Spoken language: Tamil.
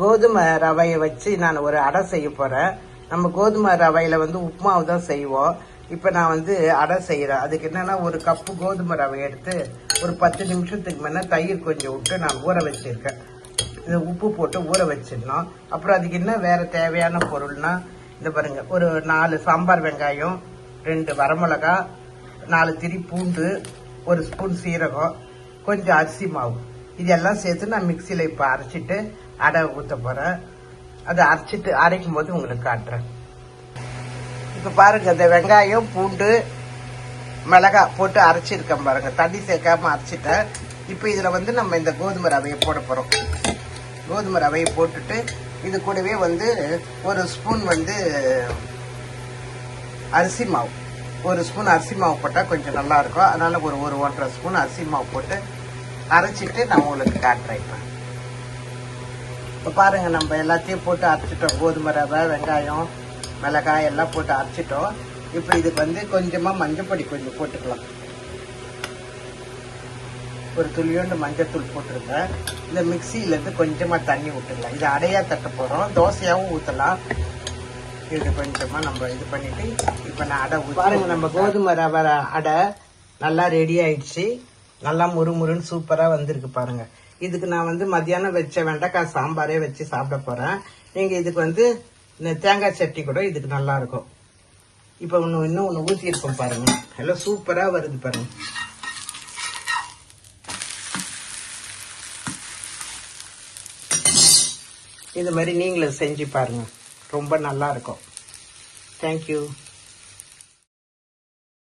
கோதுமை ரவையை வச்சு நான் ஒரு அடை செய்ய போறேன். நம்ம கோதுமை ரவையில வந்து உப்புமாவு தான் செய்வோம். இப்போ நான் வந்து அடை செய்கிறேன் அதுக்கு என்னென்னா ஒரு கப்பு கோதுமை ரவை எடுத்து ஒரு பத்து நிமிஷத்துக்கு முன்ன தயிர் கொஞ்சம் விட்டு நான் ஊற வச்சுருக்கேன். இது உப்பு போட்டு ஊற வச்சிடணும். அப்புறம் அதுக்கு என்ன வேறு தேவையான பொருள்னா இந்த பாருங்க ஒரு நாலு சாம்பார் வெங்காயம் ரெண்டு வரமிளகா நாலு திரி பூண்டு ஒரு ஸ்பூன் சீரகம் கொஞ்சம் அரிசி மாவு. இதெல்லாம் சேர்த்து நான் மிக்சியில் இப்போ அரைச்சிட்டு அடை ஊற்ற போகிறேன் அதை அரைச்சிட்டு அரைக்கும் போது உங்களுக்கு காட்டுறேன். இப்போ பாருங்க இந்த வெங்காயம் பூண்டு மிளகாய் போட்டு அரைச்சிருக்கேன் பாருங்க. தண்ணி சேர்க்காம அரைச்சிட்டேன். இப்போ இதில் வந்து நம்ம இந்த கோதுமை ரவையை போட போகிறோம் கோதுமை ரவையை போட்டுட்டு இது கூடவே வந்து ஒரு ஸ்பூன் வந்து அரிசி மாவு. ஒரு ஸ்பூன் அரிசி மாவு போட்டால் கொஞ்சம் நல்லாயிருக்கும் அதனால் ஒரு ஒரு ஒன்றரை ஸ்பூன் அரிசி மாவு போட்டு அரைச்சிட்டு நான் உங்களுக்கு காட்டுறேன் இப்போ. இப்போ பாருங்க நம்ம எல்லாத்தையும் போட்டு அரைச்சிட்டோம். கோதுமை ரவை வெங்காயம் மிளகாய் எல்லாம் போட்டு அரைச்சிட்டோம். இப்போ இதுக்கு வந்து கொஞ்சமாக மஞ்சப்பொடி கொஞ்சம் போட்டுக்கலாம். ஒரு துளியோண்டு மஞ்சத்தூள் போட்டிருக்கேன் இந்த மிக்சியிலேருந்து கொஞ்சமாக தண்ணி விட்டுடலாம் இது அடையாக தட்ட போகிறோம் தோசையாகவும் ஊற்றலாம் இது கொஞ்சமாக நம்ம இது பண்ணிவிட்டு இப்போ நான் அடை பாருங்கள் நம்ம கோதுமை ரவை அடை நல்லா ரெடி ஆயிடுச்சு. நல்லா முறுமுறுன்னு சூப்பராக வந்திருக்கு பாருங்க. இதுக்கு நான் வந்து மத்தியானம் வச்ச வெண்டைக்காய் சாம்பாரே வச்சு சாப்பிட போகிறேன் நீங்கள் இதுக்கு வந்து இந்த தேங்காய் சட்னி கூட இதுக்கு நல்லா இருக்கும். இப்போ ஒன்று இன்னும் ஒன்று ஊற்றியிருக்கோம் பாருங்க. எல்லாம் சூப்பராக வருது பாருங்க. இந்த மாதிரி நீங்களும் செஞ்சு பாருங்க. ரொம்ப நல்லா இருக்கும். தேங்க்யூ